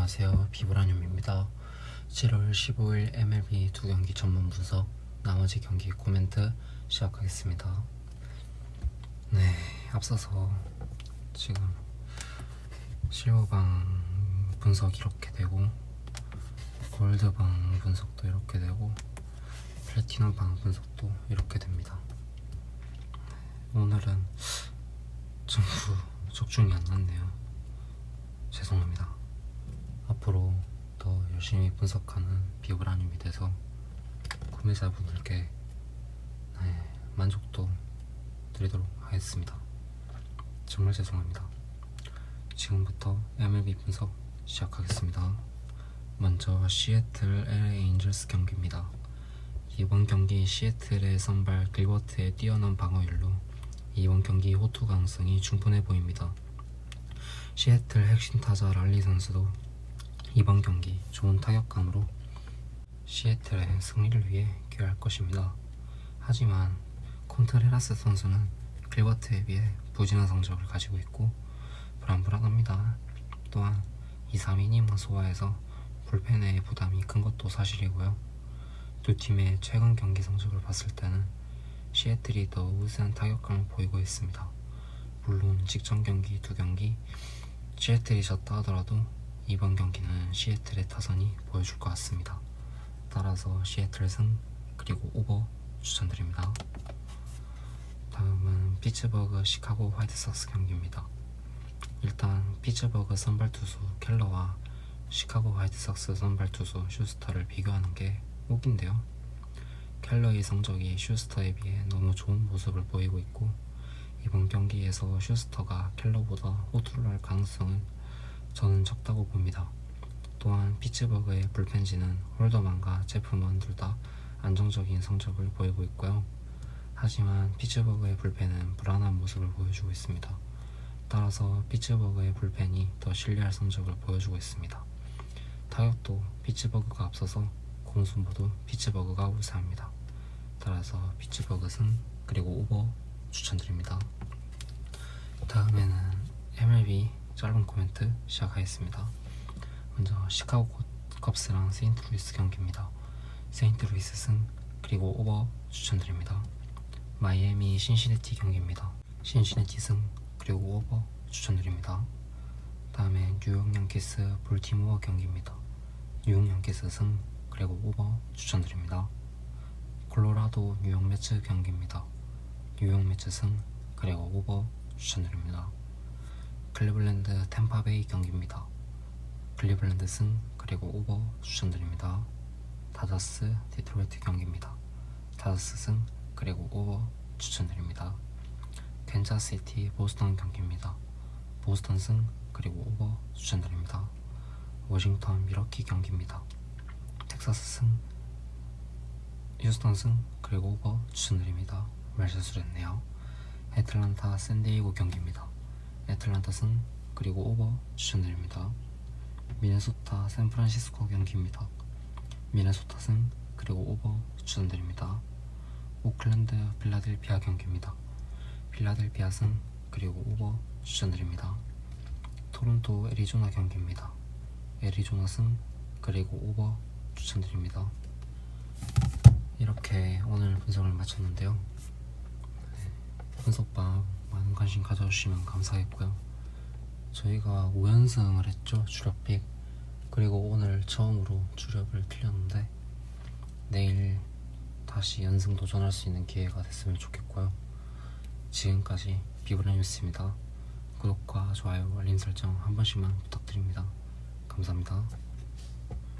안녕하세요. 비브라늄입니다. 7월 15일 MLB 두 경기 전문 분석, 나머지 경기 코멘트 시작하겠습니다. 네, 앞서서 지금 실버방 분석 이렇게 되고, 골드방 분석도 이렇게 되고, 플래티넘방 분석도 이렇게 됩니다. 오늘은 전부 적중이 안 났네요. 죄송합니다. 앞으로 더 열심히 분석하는 비브라늄이 돼서 구매자분들께 네, 만족도 드리도록 하겠습니다. 정말 죄송합니다. 지금부터 MLB 분석 시작하겠습니다. 먼저 시애틀 LA 에인절스 경기입니다. 이번 경기 시애틀의 선발 길버트의 뛰어난 방어율로 이번 경기 호투 가능성이 충분해 보입니다. 시애틀 핵심 타자 랄리 선수도 이번 경기 좋은 타격감으로 시애틀의 승리를 위해 기여할 것입니다. 하지만 콘트레라스 선수는 길버트에 비해 부진한 성적을 가지고 있고 불안불안합니다. 또한 2, 3이닝만 소화해서 불펜의 부담이 큰 것도 사실이고요. 두 팀의 최근 경기 성적을 봤을 때는 시애틀이 더 우세한 타격감을 보이고 있습니다. 물론 직전 경기 두 경기 시애틀이 졌다 하더라도 이번 경기는 시애틀의 타선이 보여줄 것 같습니다. 따라서 시애틀 승 그리고 오버 추천드립니다. 다음은 피츠버그 시카고 화이트삭스 경기입니다. 일단 피츠버그 선발 투수 켈러와 시카고 화이트삭스 선발 투수 슈스터를 비교하는 게 웃긴데요. 켈러의 성적이 슈스터에 비해 너무 좋은 모습을 보이고 있고 이번 경기에서 슈스터가 켈러보다 호투를 할 가능성은 저는 적다고 봅니다. 또한 피츠버그의 불펜진은 홀더만과 제프먼 둘 다 안정적인 성적을 보이고 있고요. 하지만 피츠버그의 불펜은 불안한 모습을 보여주고 있습니다. 따라서 피츠버그의 불펜이 더 신뢰할 성적을 보여주고 있습니다. 타격도 피츠버그가 앞서서 공수 모두 피츠버그가 우세합니다. 따라서 피츠버그 승 그리고 오버 추천드립니다. 다음에는 MLB 짧은 코멘트 시작하겠습니다. 먼저 시카고 컵스랑 세인트루이스 경기입니다. 세인트루이스 승 그리고 오버 추천드립니다. 마이애미 신시내티 경기입니다. 신시내티 승 그리고 오버 추천드립니다. 다음에 뉴욕 양키스 볼티모어 경기입니다. 뉴욕 양키스 승 그리고 오버 추천드립니다. 콜로라도 뉴욕 매츠 경기입니다. 뉴욕 매츠 승 그리고 오버 추천드립니다. 클리블랜드 템파베이 경기입니다. 클리블랜드 승 그리고 오버 추천드립니다. 다저스 디트로이트 경기입니다. 다저스 승 그리고 오버 추천드립니다. 캔자스시티 보스턴 경기입니다. 보스턴 승 그리고 오버 추천드립니다. 워싱턴 미러키 경기입니다. 텍사스 승 휴스턴 승 그리고 오버 추천드립니다. 말실수했네요. 애틀란타 샌디에이고 경기입니다. 애틀란타 승 그리고 오버 추천드립니다. 미네소타 샌프란시스코 경기입니다. 미네소타 승 그리고 오버 추천드립니다. 오클랜드 필라델피아 경기입니다. 필라델피아 승 그리고 오버 추천드립니다. 토론토 애리조나 경기입니다. 애리조나 승 그리고 오버 추천드립니다. 이렇게 오늘 분석을 마쳤는데요. 네, 분석방 관심 가져주시면 감사하겠고요. 저희가 5연승을 했죠 주력픽 그리고 오늘 처음으로 주력을 틀렸는데 내일 다시 연승 도전할 수 있는 기회가 됐으면 좋겠고요. 지금까지 비브라 뉴스입니다. 구독과 좋아요, 알림 설정 한 번씩만 부탁드립니다. 감사합니다.